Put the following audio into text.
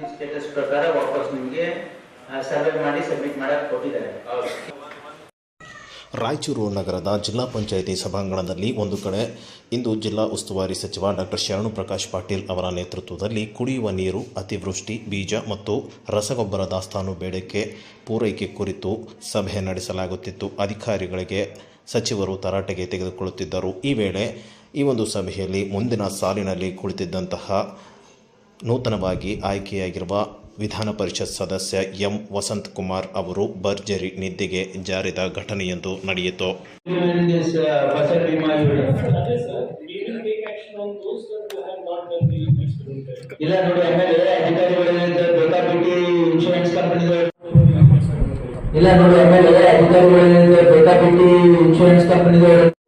ಪ್ರಕಾರ ವಾಪಸ್ ನಿಮಗೆ ಸರ್ವೆ ಮಾಡಿ ಸಬ್ಮಿಟ್ ಮಾಡಕ್ಕೆ ಕೊಟ್ಟಿದ್ದಾರೆ. ರಾಯಚೂರು ನಗರದ ಜಿಲ್ಲಾ ಪಂಚಾಯಿತಿ ಸಭಾಂಗಣದಲ್ಲಿ ಒಂದು ಕಡೆ ಇಂದು ಜಿಲ್ಲಾ ಉಸ್ತುವಾರಿ ಸಚಿವ ಡಾಕ್ಟರ್ ಶರಣು ಪ್ರಕಾಶ್ ಪಾಟೀಲ್ ಅವರ ನೇತೃತ್ವದಲ್ಲಿ ಕುಡಿಯುವ ನೀರು ಅತಿವೃಷ್ಟಿ ಬೀಜ ಮತ್ತು ರಸಗೊಬ್ಬರ ದಾಸ್ತಾನು ಬೇಡಿಕೆ ಪೂರೈಕೆ ಕುರಿತು ಸಭೆ ನಡೆಸಲಾಗುತ್ತಿತ್ತು. ಅಧಿಕಾರಿಗಳಿಗೆ ಸಚಿವರು ತರಾಟೆಗೆ ತೆಗೆದುಕೊಳ್ಳುತ್ತಿದ್ದರು. ಈ ವೇಳೆ ಈ ಒಂದು ಸಭೆಯಲ್ಲಿ ಮುಂದಿನ ಸಾಲಿನಲ್ಲಿ ಕುಳಿತಿದ್ದಂತಹ ನೂತನವಾಗಿ ಆಯ್ಕೆಯಾಗಿರುವ ವಿಧಾನ ಪರಿಷತ್ ಸದಸ್ಯ ಎಂ ವಸಂತ್ ಕುಮಾರ್ ಅವರು ಭರ್ಜರಿ ನಿದ್ದೆಗೆ ಜಾರಿದ ಘಟನೆಯೊಂದು ನಡೆಯಿತು. ಇಲ್ಲ ನೋಡಿ, ಆಮೇಲೆ ಅಧಿಕಾರಿಗಳಿಂದ ಬೇಕಾಬಿಟ್ಟಿ ಇನ್ಶೂರೆನ್ಸ್ ಅಧಿಕಾರಿಗಳಿಂದ ಬೇಕಾಬಿಟ್ಟಿ ಇನ್ಶೂರೆನ್ಸ್ ಕಂಪನಿಗಳು